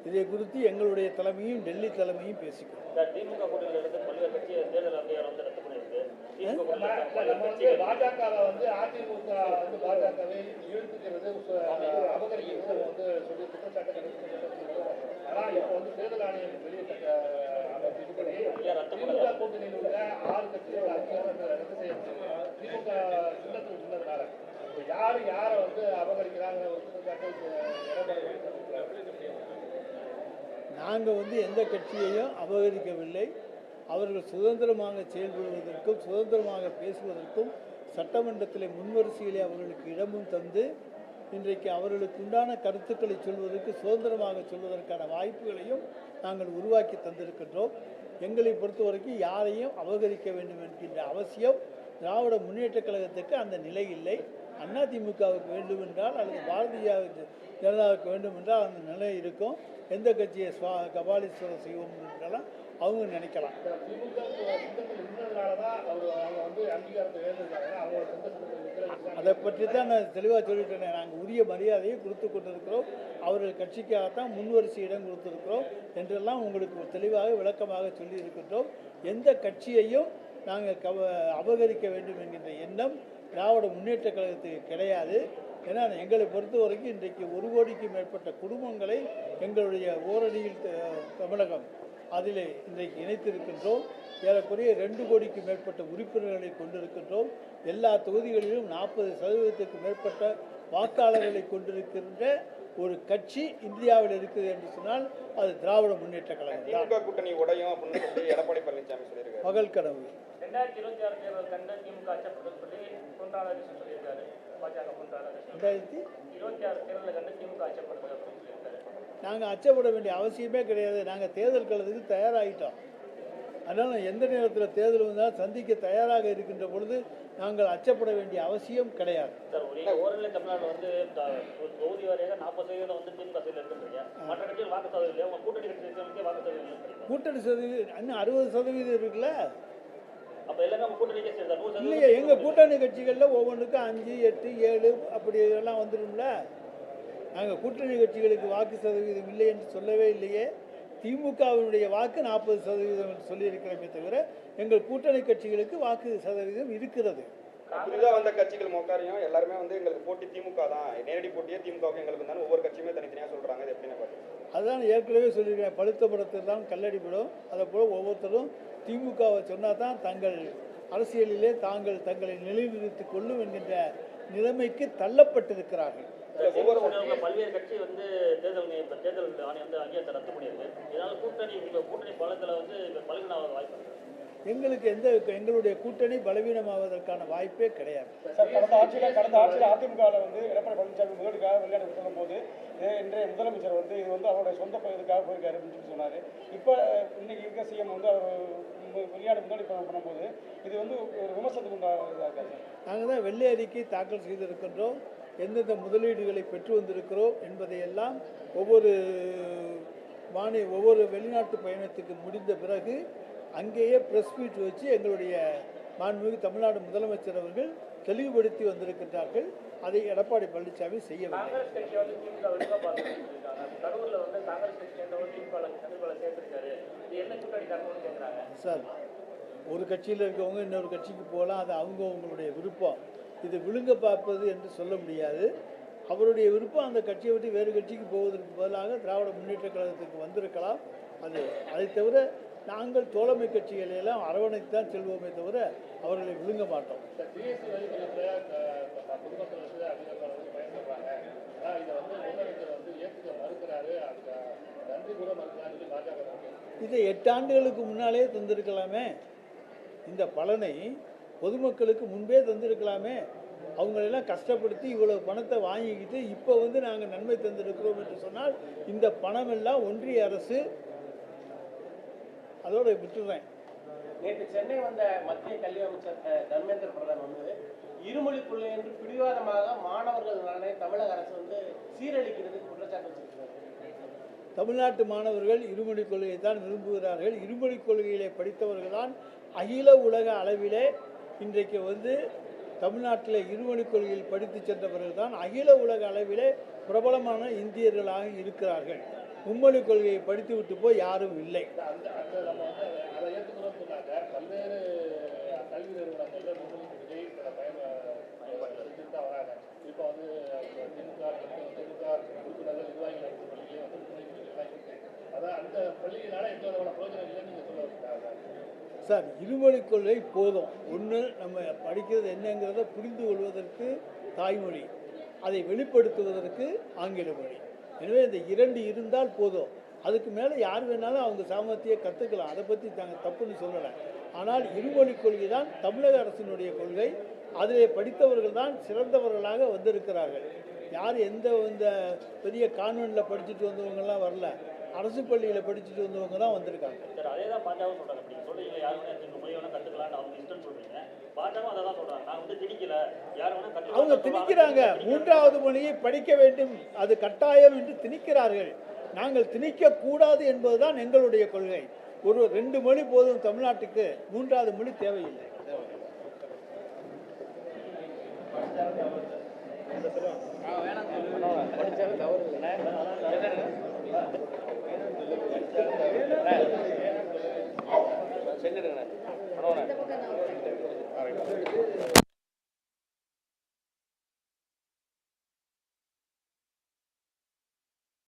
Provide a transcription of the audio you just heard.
இது வந்து குறித்து எங்களுடைய தலைமையும் டெல்லி தலைமையும் பேசிக்கிறோம். இந்த திமுக கூட்டணியில இருந்து பல்வேறு கட்சி தேர்தல் அங்கீகாரம் வந்து ரத்து பண்ணியிருக்கு திமுக கூட்டணியில இருக்க பல்வேறு நம்ம வந்து கட்சிகள் பாஜகவை வந்து அதிமுக வந்து பாஜகவை இழுத்துக்கிறது சு- அபகரிக்கிறது நம்ம வந்து சொல்லி குற்றச்சாட்டு கிடைக்கிறது ஆனா இப்போ வந்து தேர்தல் ஆணையம் வெளியிட்ட அஹ், அமைப்பு இதுபடி திமுக கூட்டணியில் உள்ள ஆறு கட்சிகள் அங்கீகாரம் ரத்து செய்யப்பட்டது திமுக சின்னத்தில் சொன்னதுனால இப்போ யாரு யாரை வந்து அபகரிக்கிறாங்க ஒரு குற்றச்சாட்டு எடப்பாடி பழனிசாமி நாங்கள் வந்து எந்த கட்சியையும் அபகரிக்கவில்லை. அவர்கள் சுதந்திரமாக செயல்படுவதற்கும் சுதந்திரமாக பேசுவதற்கும் சட்டமன்றத்தில் முன்வரிசையிலே அவர்களுக்கு இடமும் தந்து இன்றைக்கு அவர்களுக்கு உண்டான கருத்துக்களை சொல்வதற்கு சுதந்திரமாக சொல்வதற்கான வாய்ப்புகளையும் நாங்கள் உருவாக்கி தந்திருக்கின்றோம். எங்களை பொறுத்தவரைக்கும் யாரையும் அபகரிக்க வேண்டும் என்கின்ற அவசியம் திராவிட முன்னேற்றக் கழகத்துக்கு அந்த நிலை இல்லை. அதிமுகவுக்கு வேண்டும் என்றால் அல்லது பாரதிய ஜனதாவுக்கு வேண்டும் என்றால் அந்த நிலை இருக்கும். எந்த கட்சியை ஸ்வா கபாலீஸ்வரர் செய்வோம் என்றாலும் அவங்க நினைக்கலாம். அதை பற்றி தான் நான் தெளிவாக சொல்லிட்டேன். நாங்கள் உரிய மரியாதையை கொடுத்து கொண்டிருக்கிறோம். அவர்கள் கட்சிக்காகத்தான் முன்வரிசை இடம் கொடுத்திருக்கிறோம் என்றெல்லாம் உங்களுக்கு தெளிவாக விளக்கமாக சொல்லியிருக்கின்றோம். எந்த கட்சியையும் நாங்கள் கவ அபகரிக்க வேண்டும் என்கின்ற எண்ணம் திராவிட முன்னேற்றக் கழகத்துக்கு கிடையாது. ஏன்னா எங்களை பொறுத்த வரைக்கும் இன்றைக்கு ஒரு கோடிக்கு மேற்பட்ட குடும்பங்களை எங்களுடைய ஓரணியில் தமிழகம் அதிலே இன்றைக்கு இணைத்திருக்கின்றோம். ஏறக்குறைய ரெண்டு கோடிக்கு மேற்பட்ட உறுப்பினர்களை கொண்டிருக்கின்றோம். எல்லா தொகுதிகளிலும் நாற்பது சதவீதத்துக்கு மேற்பட்ட வாக்காளர்களை கொண்டிருக்கின்ற ஒரு கட்சி இந்தியாவில் இருக்குது என்று சொன்னால் அது திராவிட முன்னேற்ற கழகம் தான். திமுக கூட்டணி உடையும் அப்படின்னு சொல்லி எடப்பாடி பழனிசாமி சொல்லியிருக்காரு. பகல் கனவு. ரெண்டாயிரத்தி இருபத்தி ஆறு தேர்தல் கண்டு திமுக அச்சப்பட்டது சொல்லி பொன் ராதாகிருஷ்ணன் சொல்லியிருக்காரு. ரெண்டாயிரத்தி நாங்கள் அச்சப்பட வேண்டிய அவசியமே கிடையாது. நாங்கள் தேர்தல் களத்துக்கு தயாராகிட்டோம் அதனால் எந்த நேரத்தில் தேர்தல் வந்தால் சந்திக்க தயாராக இருக்கின்ற பொழுது நாங்கள் அச்சப்பட வேண்டிய அவசியம் கிடையாது. தமிழ்நாடு வந்து கூட்டணி சதவீதம் இன்னும் அறுபது சதவீதம் இருக்குல்ல? இல்லையே எங்கள் கூட்டணி கட்சிகளில் ஒவ்வொன்றுக்கும் அஞ்சு எட்டு ஏழு அப்படி எல்லாம் வந்துடும்ல? நாங்கள் கூட்டணி கட்சிகளுக்கு வாக்கு சதவீதம் இல்லை என்று சொல்லவே இல்லையே. திமுகவினுடைய வாக்கு நாற்பது சதவீதம் என்று சொல்லியிருக்கிறோமே தவிர எங்கள் கூட்டணி கட்சிகளுக்கு வாக்கு சதவீதம் இருக்கிறது. புதிதாக வந்த கட்சிகள் மொக்காரையும் எல்லாருமே வந்து எங்களுக்கு போட்டி திமுக தான் நேரடி போட்டியே திமுகவுக்கு எங்களுக்கு தான். ஒவ்வொரு கட்சியுமே தனித்தனியாக சொல்றாங்க. இது எப்படின்னு அதுதான் ஏற்கனவே சொல்லியிருக்கேன். பழுத்த படத்தில் தான் கல்லடிப்படும் அதை போல் ஒவ்வொருத்தரும் திமுகவை சொன்னால் தான் தங்கள் அரசியலிலே தாங்கள் தங்களை நிலைநிறுத்திக் கொள்ளும் என்கின்ற நிலைமைக்கு தள்ளப்பட்டிருக்கிறார்கள். ஒவ்வொரு பல்வேறு கட்சி வந்து தேர்தல் தேர்தல் ஆணையம் வந்து அங்கீகாரத்தை ரத்து பண்ணியிருக்கு. இதனால கூட்டணி உங்கள் கூட்டணி பலத்தில் வந்து இப்ப வாய்ப்பு எங்களுக்கு எந்த எங்களுடைய கூட்டணி பலவீனமாவதற்கான வாய்ப்பே கிடையாது. சார் கடந்த ஆட்சியில் கடந்த ஆட்சியில் அதிமுகவில் வந்து எடப்பாடி பழனிசாமி முதலுக்காக வெளிநாடு சொல்லும் போது இன்றைய முதலமைச்சர் வந்து இது வந்து அவருடைய சொந்த பகுதிக்காக போயிருக்காரு அப்படின்னு சொல்லி சொன்னார். இப்போ இன்னைக்கு இருக்க சிஎம் வந்து அவர் வெளிநாடு முன்னாடி பண்ணும்போது இது வந்து ஒரு விமர்சனத்துக்கு உண்டாக நாங்கள் தான் வெள்ளை அறிக்கை தாக்கல் செய்திருக்கின்றோம். எந்தெந்த முதலீடுகளை பெற்று வந்திருக்கிறோம் என்பதையெல்லாம் ஒவ்வொரு மாநில ஒவ்வொரு வெளிநாட்டு பயணத்துக்கு முடிந்த பிறகு அங்கேயே ப்ரெஸ் மீட் வச்சு எங்களுடைய மாண்புமிகு தமிழ்நாடு முதலமைச்சர் அவர்கள் தெளிவுபடுத்தி வந்திருக்கின்றார்கள். அதை எடப்பாடி பழனிசாமி செய்யவில்லை. சார் ஒரு கட்சியில் இருக்கவங்க இன்னொரு கட்சிக்கு போகலாம். அது அவங்க அவங்களுடைய விருப்பம். இது விழுங்க பார்ப்பது என்று சொல்ல முடியாது. அவருடைய விருப்பம் அந்த கட்சியை விட்டு வேறு கட்சிக்கு போவதற்கு பதிலாக திராவிட முன்னேற்றக் கழகத்துக்கு வந்திருக்கலாம். அது அதை தவிர நாங்கள் தோழமை கட்சிகளை எல்லாம் அரவணைத்து தான் செல்வோமே தவிர அவர்களை விழுங்க மாட்டோம். இதை வந்து முதலமைச்சர் வந்து ஏற்றுக்க மறுக்கிறாரு. அதுக்கு நன்றி கூட மறுக்கிறாரு. பாஜக வந்து இதை எட்டு ஆண்டுகளுக்கு முன்னாலே தந்திருக்கலாமே. இந்த பலனை பொதுமக்களுக்கு முன்பே தந்திருக்கலாமே. அவங்களெல்லாம் கஷ்டப்படுத்தி இவ்வளவு பணத்தை வாங்கிக்கிட்டு இப்போ வந்து நாங்கள் நன்மை தந்திருக்கிறோம் என்று சொன்னால் இந்த பணம் எல்லாம் ஒன்றிய அரசு அதோட விட்டுறேன். நேற்று சென்னை வந்த மத்திய கல்வி அமைச்சர் தர்மேந்திர பிரதான் வந்து இருமொழி கொள்கை என்று பிடிவாதமாக மாணவர்கள் நலனை தமிழக அரசு வந்து சீரழிக்கிறது குற்றச்சாட்டு வச்சிருக்கிறார் தமிழ்நாட்டு மாணவர்கள் இருமொழிக் கொள்கையை தான் விரும்புகிறார்கள். இருமொழிக் கொள்கையிலே படித்தவர்கள் தான் அகில உலக அளவிலே இன்றைக்கு வந்து தமிழ்நாட்டில் இருமொழிக் கொள்கையில் படித்து சென்றவர்கள் தான் அகில உலக அளவிலே பிரபலமான இந்தியர்களாக இருக்கிறார்கள். மும்மொழிக் கொள்கையை படித்துவிட்டு போய் யாரும் இல்லை. சார் இருமொழிக் கொள்கை போதும். ஒன்று நம்ம படிக்கிறது என்னங்கிறத புரிந்து கொள்வதற்கு தாய்மொழி. அதை வெளிப்படுத்துவதற்கு ஆங்கில மொழி. எனவே இந்த இரண்டு இருந்தால் போதும். அதுக்கு மேலே யார் வேணாலும் அவங்க சாமர்த்தியை கற்றுக்கலாம் அதை பற்றி நாங்கள் தப்புன்னு சொல்லலை. ஆனால் இருமொழிக் கொள்கை தான் தமிழக அரசினுடைய கொள்கை. அதிலே படித்தவர்கள் தான் சிறந்தவர்களாக வந்திருக்கிறார்கள். யார் எந்த இந்த பெரிய கான்வெண்ட்டில் படிச்சுட்டு வந்தவங்கெல்லாம் வரல. அரசு பள்ளியில் படிச்சுட்டு வந்தவங்க தான் வந்திருக்காங்க. சார் அதே தான் பாஜகவும் சொல்கிறாங்க நீங்க சொல்லி யார் வேணா அவங்க இஷ்டம் சொல்கிறீங்க அவங்க திணிக்கிறாங்க. மூன்றாவது மொழியை படிக்க வேண்டும். அது கட்டாயம் என்று திணிக்கிறார்கள். நாங்கள் திணிக்க கூடாது என்பதுதான் எங்களுடைய கொள்கை. ஒரு ரெண்டு மொழி போதும் தமிழ்நாட்டுக்கு. மூன்றாவது மொழி தேவையில்லை. சென்னிடுங்க Thank you.